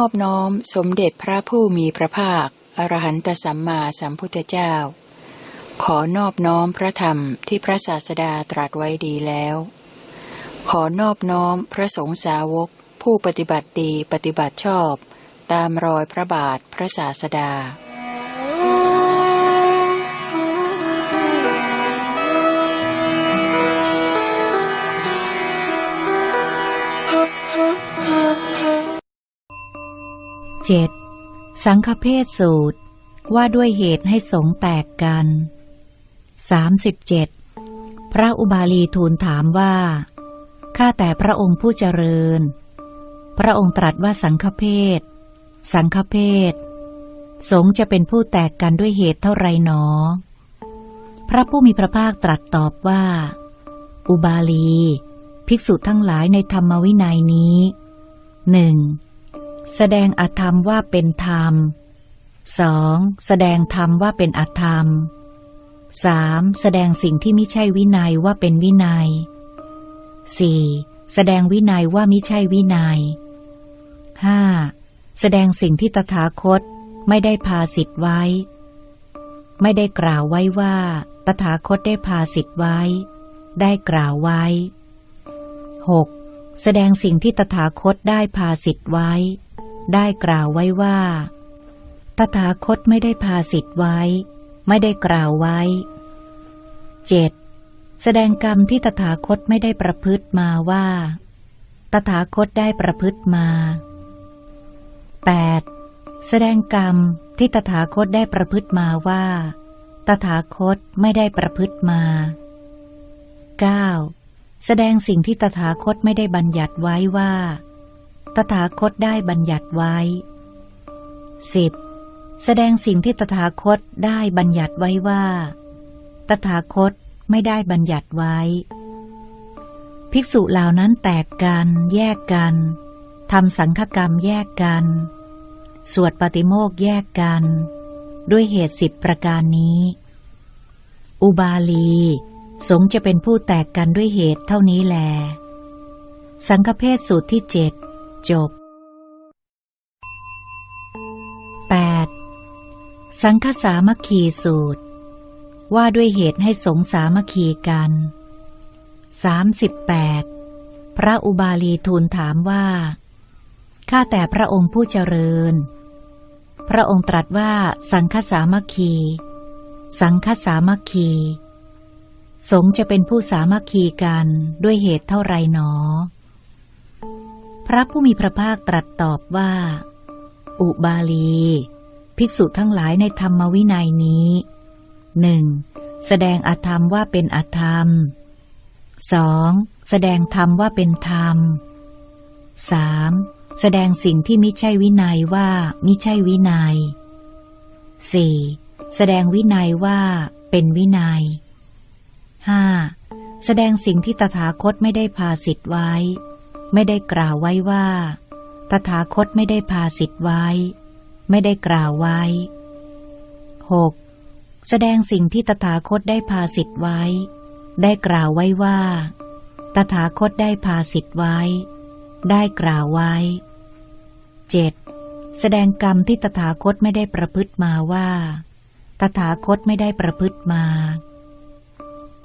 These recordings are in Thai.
อนอบน้อมสมเด็จพระผู้มีพระภาค อรหันตสัมมาสัมพุทธเจ้า ขอนอบน้อมพระธรรมที่พระศาสดาตรัสไว้ดีแล้ว ขอนอบน้อมพระสงฆ์สาวก ผู้ปฏิบัติดีปฏิบัติชอบ ตามรอยพระบาทพระศาสดา เจ็ดสังฆเพศสูตรว่าด้วยเหตุให้สงแตกกัน 37 พระอุบาลีทูลถามว่า ข้าแต่พระองค์ผู้เจริญ พระองค์ตรัสว่าสังฆเพศ สังฆเพศ สงจะเป็นผู้แตกกันด้วยเหตุเท่าไรหนอ พระผู้มีพระภาคตรัสตอบว่า อุบาลี ภิกษุทั้งหลายในธรรมวินัยนี้หนึ่ง แสดงอธรรมว่าเป็นธรรม 2. แสดงธรรมว่าเป็นอธรรม 3. แสดงสิ่งที่ไม่ใช่วินัยว่าเป็นวินัย 4. แสดงวินัยว่าไมิใช่วินัย 5. แสดงสิ่งที่ตถาคตไม่ได้พาสิทธิ์ไว้ ไม่ได้กล่าวไว้ว่า ตถาคตได้พาสิทธิ์ไว้ ได้กล่าวไว้ 6. แสดงสิ่งที่ตถาคตได้พาสิทธิ์ไว้ ได้กล่าวไว้ว่า ตถาคตไม่ได้พาสิทธิ์ไว้ ไม่ได้กล่าวไว้ 7. แสดงกรรมที่ตถาคตไม่ได้ประพฤติมาว่า ตถาคตได้ประพฤติมา 8. แสดงกรรมที่ตถาคตได้ประพฤติมาว่า ตถาคตไม่ได้ประพฤติมา 9. แสดงสิ่งที่ตถาคตไม่ได้บัญญัติไว้ว่า ตถาคตได้บัญญัติไว้ 10. แสดงสิ่งที่ตถาคตได้บัญญัติไว้ว่า ตถาคตไม่ได้บัญญัติไว้ ภิกษุเหล่านั้นแตกกัน แยกกันทำสังฆกรรมแยกกัน สวดปฏิโมกข์แยกกัน ด้วยเหตุสิบประการนี้ อุบาลี สงจะเป็นผู้แตกกันด้วยเหตุเท่านี้แล สังฆเพศสูตรที่เจ็ด จบ 8. สังฆสามัคคีสูตร ว่าด้วยเหตุให้สงสามัคคีกัน 38. พระอุบาลีทูลถามว่า ข้าแต่พระองค์ผู้เจริญ พระองค์ตรัสว่าสังฆสามัคคี สังฆสามัคคี สงจะเป็นผู้สามัคคีกันด้วยเหตุเท่าไรหนอ พระผู้มีพระภาคตรัสตอบว่า อุบาลี ภิกษุทั้งหลายในธรรมวินัยนี้หนึ่งแสดงอธรรมว่าเป็นอธรรม 2. แสดงธรรมว่าเป็นธรรม 3. แสดงสิ่งที่มิใช่วินัยว่ามิใช่วินัย 4. แสดงวินัยว่าเป็นวินัย 5. แสดงสิ่งที่ตถาคตไม่ได้พาสิทธิ์ไว้ ไม่ได้กล่าวไว้ว่า ตถาคตไม่ได้พาสิทธิ์ไว้ ไม่ได้กล่าวไว้ 6. แสดงสิ่งที่ตถาคตได้พาสิทธิ์ไว้ ได้กล่าวไว้ว่า ตถาคตได้พาสิทธิ์ไว้ ได้กล่าวไว้ 7. แสดงกรรมที่ตถาคตไม่ได้ประพฤติมาว่า ตถาคตไม่ได้ประพฤติมา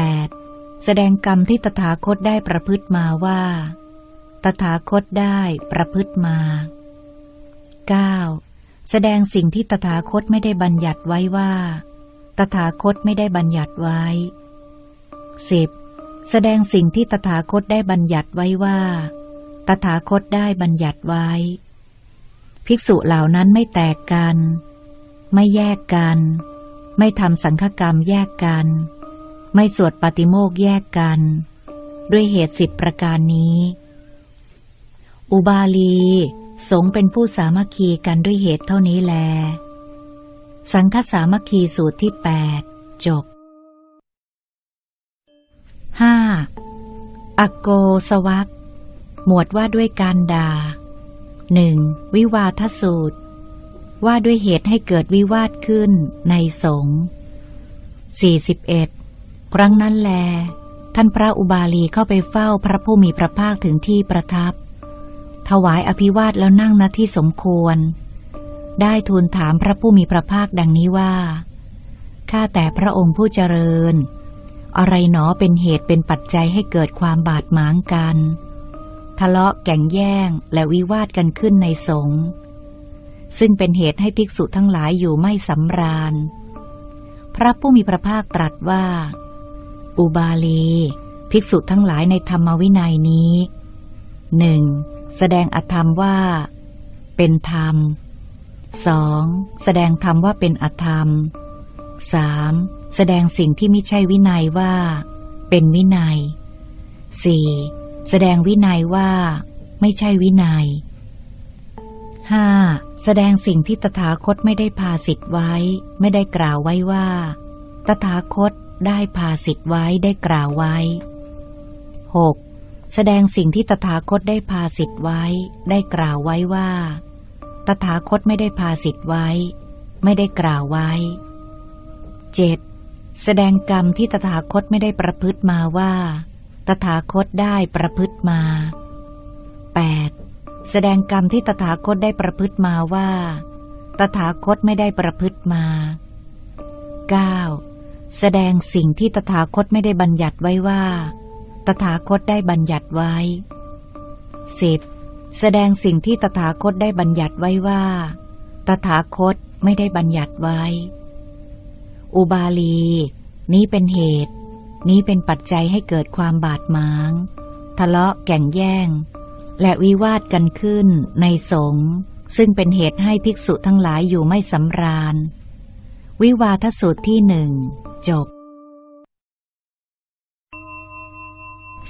8. แสดงกรรมที่ตถาคตได้ประพฤติมาว่า ตถาคตได้ประพฤติมา 9. แสดงสิ่งที่ตถาคตไม่ได้บัญญัติไว้ว่า ตถาคตไม่ได้บัญญัติไว้ 10. แสดงสิ่งที่ตถาคตได้บัญญัติไว้ว่า ตถาคตได้บัญญัติไว้ ภิกษุเหล่านั้นไม่แตกกัน ไม่แยกกัน ไม่ทำสังฆกรรมแยกกัน ไม่สวดปฏิโมกข์แยกกัน ด้วยเหตุสิบประการนี้ อุบาลี สงเป็นผู้สามัคคีกันด้วยเหตุเท่านี้แล สังฆสามัคคีสูตรที่ 8 จบ 5. อโกสวักหมวดว่าด้วยการด่าหนึ่งวิวาทสูตร ว่าด้วยเหตุให้เกิดวิวาทขึ้นในสงฆ์41 ครั้งนั้นแล ท่านพระอุบาลีเข้าไปเฝ้าพระผู้มีพระภาคถึงที่ประทับ ถวายอภิวาทแล้วนั่งณที่สมควร ได้ทูลถามพระผู้มีพระภาคดังนี้ว่า ข้าแต่พระองค์ผู้เจริญ อะไรหนอเป็นเหตุเป็นปัจจัยให้เกิดความบาดหมางกัน ทะเลาะแก่งแย่งและวิวาทกันขึ้นในสงฆ์ซึ่งเป็นเหตุให้ภิกษุทั้งหลายอยู่ไม่สำราญ พระผู้มีพระภาคตรัสว่า อุบาลี ภิกษุทั้งหลายในธรรมวินัยนี้หนึ่ง แสดงอธรรมว่า เป็นธรรมสองแสดงธรรมว่าเป็นอธรรมสามแสดงสิ่งที่ไม่ใช่วินัยว่า เป็นวินัยสี่แสดงวินัยว่า ไม่ใช่วินัยห้าแสดงสิ่งที่ตถาคตไม่ได้พาสิทธิ์ไว้ ไม่ได้กล่าวไว้ว่า ตถาคตได้พาสิทธิ์ไว้ได้กล่าวไว้หก แสดงสิ่งที่ตถาคตได้พาสิทธิ์ไว้ ได้กล่าวไว้ว่า ตถาคตไม่ได้พาสิทธิ์ไว้ ไม่ได้กล่าวไว้เจ็ดแสดงกรรมที่ตถาคตไม่ได้ประพฤติมาว่า ตถาคตได้ประพฤติมา 8. แสดงกรรมที่ตถาคตได้ประพฤติมาว่า ตถาคตไม่ได้ประพฤติมา 9. แสดงสิ่งที่ตถาคตไม่ได้บัญญัติไว้ว่า ตถาคตได้บัญญัติไว้ 10. แสดงสิ่งที่ตถาคตได้บัญญัติไว้ว่า ตถาคตไม่ได้บัญญัติไว้ อุบาลี นี้เป็นเหตุ นี้เป็นปัจจัยให้เกิดความบาดหมาง ทะเลาะแก่งแย่ง และวิวาทกันขึ้นในสงฆ์ซึ่งเป็นเหตุให้ภิกษุทั้งหลายอยู่ไม่สำราญ วิวาทสูตรที่หนึ่งจบ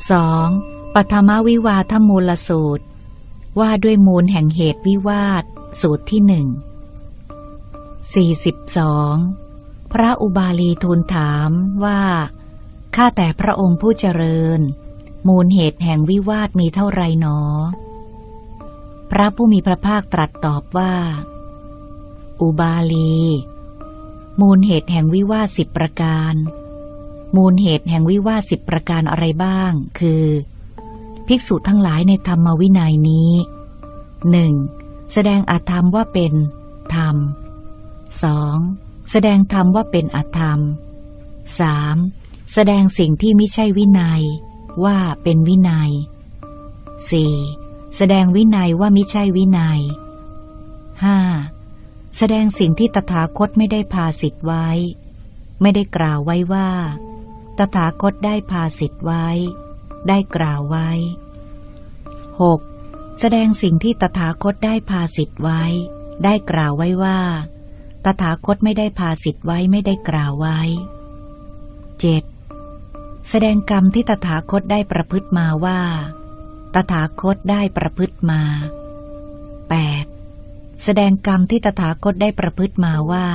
2. ปฐมวิวาทมูลสูตร ว่าด้วยมูลแห่งเหตุวิวาท สูตรที่หนึ่ง 42. พระอุบาลีทูลถามว่าข้าแต่พระองค์ผู้เจริญ มูลเหตุแห่งวิวาทมีเท่าไรหนอ พระผู้มีพระภาคตรัสตอบว่า อุบาลี มูลเหตุแห่งวิวาทสิบประการ มูลเหตุแห่งวิวาสิบประการอะไรบ้าง คือ ภิกษุทั้งหลายในธรรมวินัยนี้หนึ่งแสดงอาธรรมว่าเป็นธรรมสองแสดงธรรมว่าเป็นอธรรมสามแสดงสิ่งที่ไม่ใช่วินัย ว่าเป็นวินัย 4. แสดงวินัยว่าไมิใช่วินัย 5. แสดงสิ่งที่ตถาคตไม่ได้พาสิทธิ์ไว้ ไม่ได้กล่าวไว้ว่า ตถาคตได้พาสิทธิ์ไว้ ได้กล่าวไว้ 6. แสดงสิ่งที่ตถาคตได้พาสิทธิ์ไว้ ได้กล่าวไว้ว่า ตถาคตไม่ได้พาสิทธิ์ไว้ไม่ได้กล่าวไว้ 7. แสดงกรรมที่ตถาคตได้ประพฤติมาว่า ตถาคตได้ประพฤติมา 8. แสดงกรรมที่ตถาคตได้ประพฤติมาว่า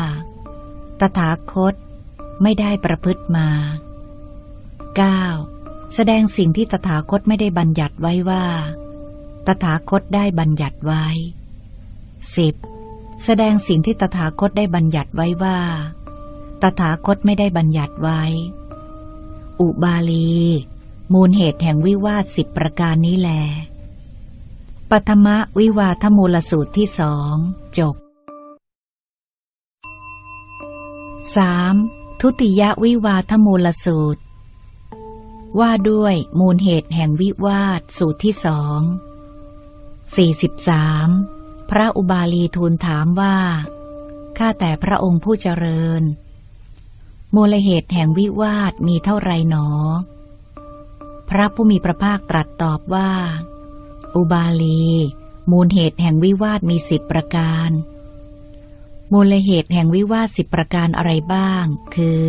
ตถาคตไม่ได้ประพฤติมา 9. แสดงสิ่งที่ตถาคตไม่ได้บัญญัติไว้ว่า ตถาคตได้บัญญัติไว้ 10. แสดงสิ่งที่ตถาคตได้บัญญัติไว้ว่า ตถาคตไม่ได้บัญญัติไว้ อุบาลี มูลเหตุแห่งวิวาทสิบประการนี้แลปัทมวิวาทมูลสูตรที่สองจบ 3. ทุติยวิวาทมูลสูตร ว่าด้วยมูลเหตุแห่งวิวาทสูตรที่สอง 43. พระอุบาลีทูลถามว่า ข้าแต่พระองค์ผู้เจริญ มูลเหตุแห่งวิวาทมีเท่าไรหนอ พระผู้มีพระภาคตรัสตอบว่า อุบาลี มูลเหตุแห่งวิวาทมีสิบประการ มูลเหตุแห่งวิวาทสิบประการอะไรบ้าง คือ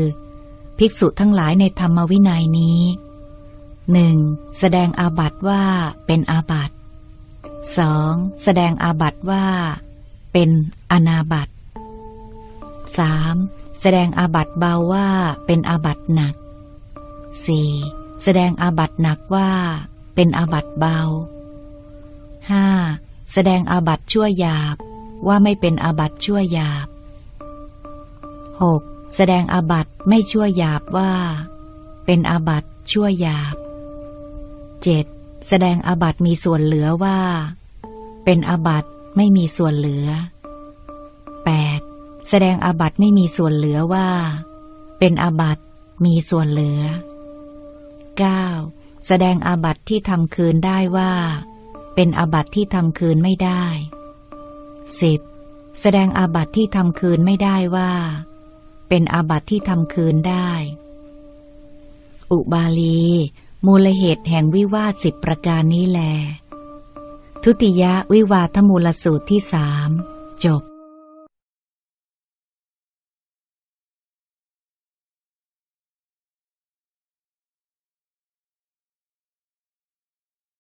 ภิกษุทั้งหลายในธรรมวินัยนี้ หนึ่งแสดงอาบัติว่าเป็นอาบัติ 2. แสดงอาบัติว่า เป็นอนาบัติ 3. แสดงอาบัติเบาว่าเป็นอาบัติหนัก 4. แสดงอาบัติหนักว่า เป็นอาบัติเบา 5. แสดงอาบัติชั่วหยาบว่าไม่เป็นอาบัติชั่วหยาบ 6. แสดงอาบัติไม่ชั่วหยาบว่า เป็นอาบัติชั่วหยาบ 7. แสดงอาบัติมีส่วนเหลือว่า เป็นอาบัติไม่มีส่วนเหลือ 8. แสดงอาบัติไม่มีส่วนเหลือว่า เป็นอาบัติมีส่วนเหลือ 9. แสดงอาบัติที่ทำคืนได้ว่า เป็นอาบัติที่ทำคืนไม่ได้ 10. แสดงอาบัติที่ทำคืนไม่ได้ว่า เป็นอาบัติที่ทำคืนได้ อุบาลี มูลเหตุแห่งวิวาทสิบประการนี้แล ทุติยะวิวาทมูลสูตรที่สามจบ